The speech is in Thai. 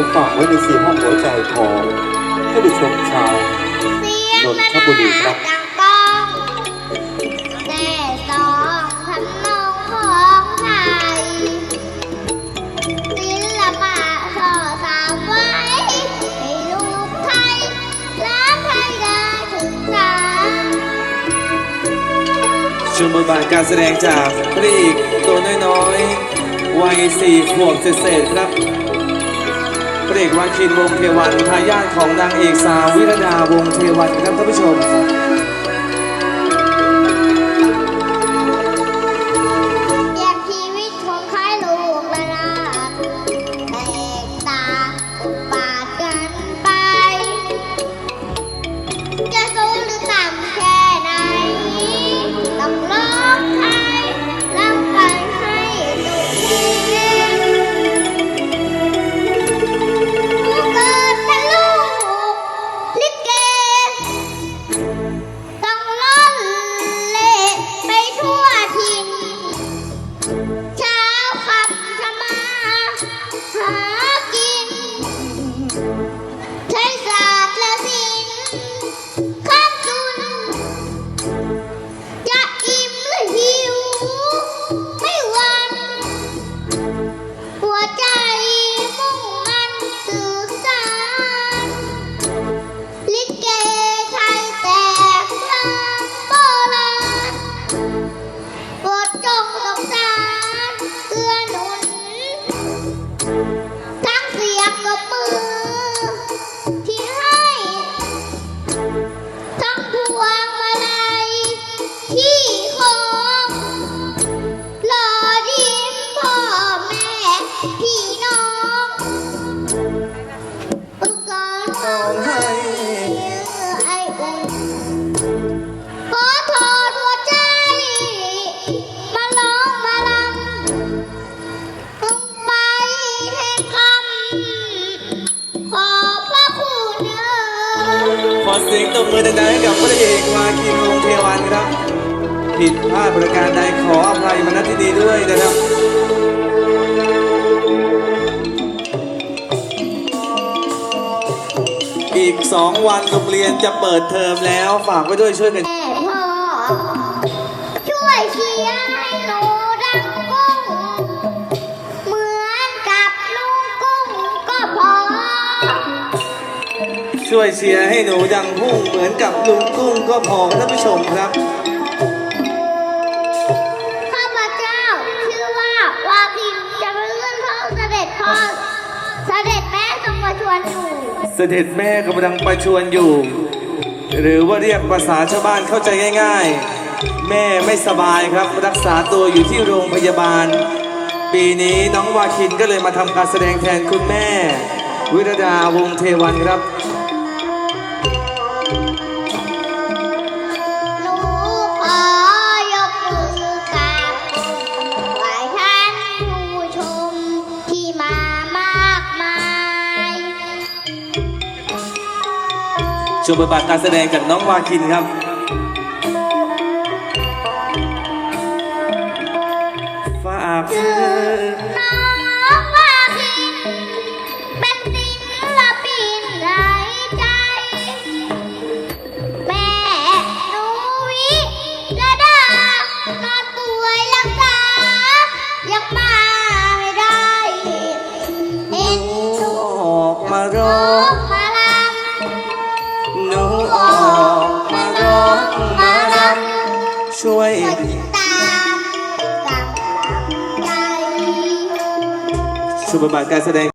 ผมฝากไว้ในสี่ห้องหัวใจของท่านผู้ชมชาวเสียงนนทบุรีครับดังสองทำนองของไทยศิลปะสอสาวไว้ให้ลูกไทยรักไทยได้ถึงสาชมบทบาทการแสดงจากพระเอกตัวน้อยๆวัยสี่ขวบเศษๆครับ เอกวาคินวงเทวันทายาทของนางเอกสาววิรดาวงเทวันครับท่านผู้ชม ทั้งเสียงกับมือ ที่ให้ ทั้งพวงมาลัยที่คงหล่อยิ้มพ่อแม่พี่น้อง อเสียงตบมือดังๆให้กับพระเอกวาคินวงเทวันครับ ผิดพลาดประการใดขออภัยมาณที่นี้ด้วยนะครับอีกสองวันโรงเรียนจะเปิดเทอมแล้วฝากไว้ด้วยช่วยกัน แม่พ่อช่วยเชียร์ให้หนู ช่วยเชียร์ให้หนูดังพุ่งเหมือนกับลุงกุ้งก็พอท่านผู้ชมครับ ข้าพเจ้าชื่อว่าวาคินจะมาเลื่อนพ่อเสด็จพ่อเสด็จแม่ทรงมาชวนอยู่เสด็จแม่กำลังประชวนอยู่ หรือว่าเรียกภาษาชาวบ้านเข้าใจง่าย ๆ แม่ไม่สบายครับรักษาตัวอยู่ที่โรงพยาบาล ปีนี้น้องวาคินก็เลยมาทำการแสดงแทนคุณแม่ วิรดาวงศ์เทวันครับ ชมบทบาทการแสดงจากน้องวาคินครับฝากเธอน้องวาคินเป็นศิลปินไร้ใจแม่หนูวิระดานอนป่วยรักษายังมาไม่ได้เห็นหนูออกมาร้อร้อง ช่วยำติดตามกำลังใจชมบทบาทการแสดง